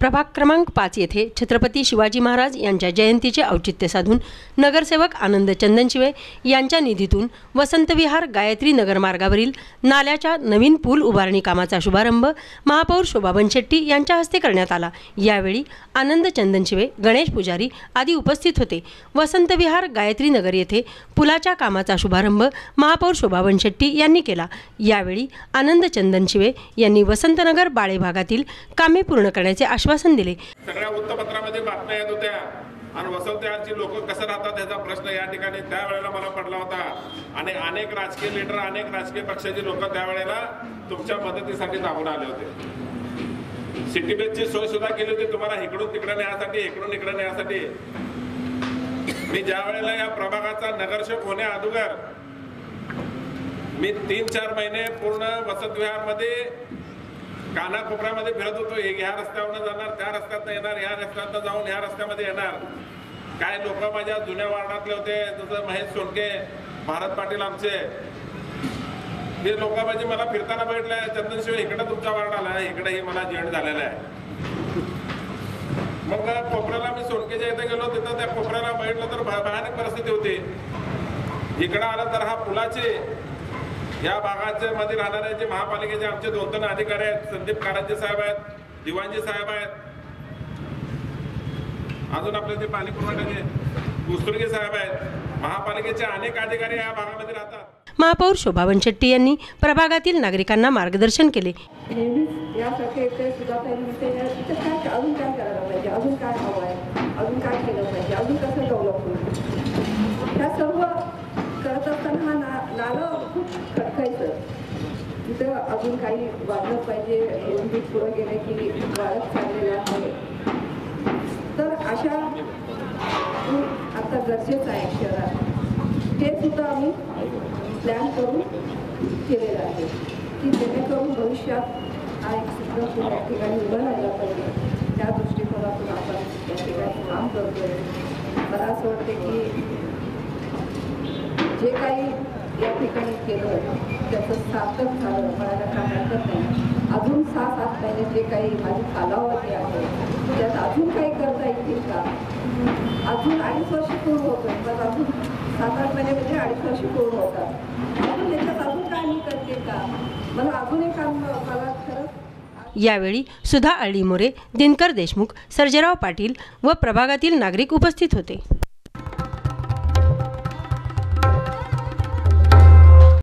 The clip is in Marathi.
प्रभाग क्रमांक पाच येथे छत्रपती शिवाजी महाराज यांच्या जयंतीचे औचित्य साधून नगरसेवक आनंद चंदनशिवे यांच्या निधीतून वसंतविहार गायत्री नगर मार्गावरील नाल्याच्या नवीन पूल उभारणी कामाचा शुभारंभ महापौर शोभा बनशेट्टी यांच्या हस्ते करण्यात आला. यावेळी आनंद चंदनशिवे गणेश पुजारी आदी उपस्थित होते. वसंतविहार गायत्री नगर येथे पुलाच्या कामाचा शुभारंभ महापौर शोभा बनशेट्टी यांनी केला. यावेळी आनंद चंदनशिवे यांनी वसंतनगर बाळे भागातील कामे पूर्ण करण्याचे आश्वासन दिले. सगळ्या वृत्तपत्रामध्ये बातम्या येत होत्या. आणि वसंतविहारची लोक कसं राहतात याचा प्रश्न या ठिकाणी त्यावेळेला मला पडला होता. आणि अनेक राजकीय लीडर अनेक राजकीय पक्षाचे लोक त्यावेळेला तुमच्या मदतीसाठी धावून आले होते. सिटी बेसची सोय सुद्धा केली होती तुम्हाला इकडून तिकडे नेण्यासाठी इकडून इकडे नेण्यासाठी मी ज्या वेळेला या प्रभागाचा नगरसेवक होण्या अगोदर मी तीन चार महिने पूर्ण वसंतविहारमध्ये कानाकोपऱ्यामध्ये फिरत होतो. हे ह्या रस्त्यावरनं जाणार त्या रस्त्यातनं येणार ह्या रस्त्यातनं जाऊन ह्या रस्त्यामध्ये येणार. काय लोक माझ्या जुन्या वार्डातले होते जसं महेश सोनके भारत पाटील आमचे. हे लोक म्हणजे मला फिरताना भेटले चंदनशिव इकडे तुमचा वार्ड आला इकडेही मला जॉईन झालेलं आहे. मग कोपऱ्याला मी सोनकेच्या इथे गेलो तिथं त्या कोपऱ्याला बघितलं तर भ- भयानक परिस्थिती होती. इकडं आलं तर हा पुलाची या भागाचे मध्ये राहणारे जे महापालिकेचे आमचे दोन तीन अधिकारी आहेत संदीप कारंजे साहेब आहेत दिवाणजी साहेब आहेत. अजून आपले जे पाणी पुरवठ्याचे कुस्तुरगे साहेब आहेत. महापालिकेचे अनेक अधिकारी या भागामध्ये राहतात. महापौर शोभा बनशेट्टी यांनी प्रभागातील नागरिकांना मार्गदर्शन केले. यासाठी सुद्धा अजून काय करायला पाहिजे? अजून काय हवं आहे? अजून काय केलं पाहिजे? अजून कसं तिथं अजून काही वाढलं पाहिजे दोन पुढं गेले की वाढत चाललेलं आहे. तर अशा आता गरजेचं आहे शहरात. ते सुद्धा आम्ही प्लॅन करून केलेलं आहे. की जेणेकरून भविष्यात हा एक सिद्ध या ठिकाणी उभं राहिला पाहिजे. त्या दृष्टिकोनातून आपण त्या ठिकाणी काम करतोय. मला असं वाटते की जे काही या ठिकाणी केलं त्याचं सार्थक झालं म्हणायला काय हरकत नाही. अजून सहा सात महिने जे काही माझी कालावधी आहे त्यात अजून काही करता येतील का? अजून अडीच वर्ष पूर्ण होतं पण अजून सात आठ महिने म्हणजे अडीच वर्ष पूर्ण होतात. अजून याच्यात अजून काय मी करते का? मला अजून एक काम मला खरंच. यावेळी सुधा अळीमोरे दिनकर देशमुख सर्जेराव पाटील व प्रभागातील नागरिक उपस्थित होते.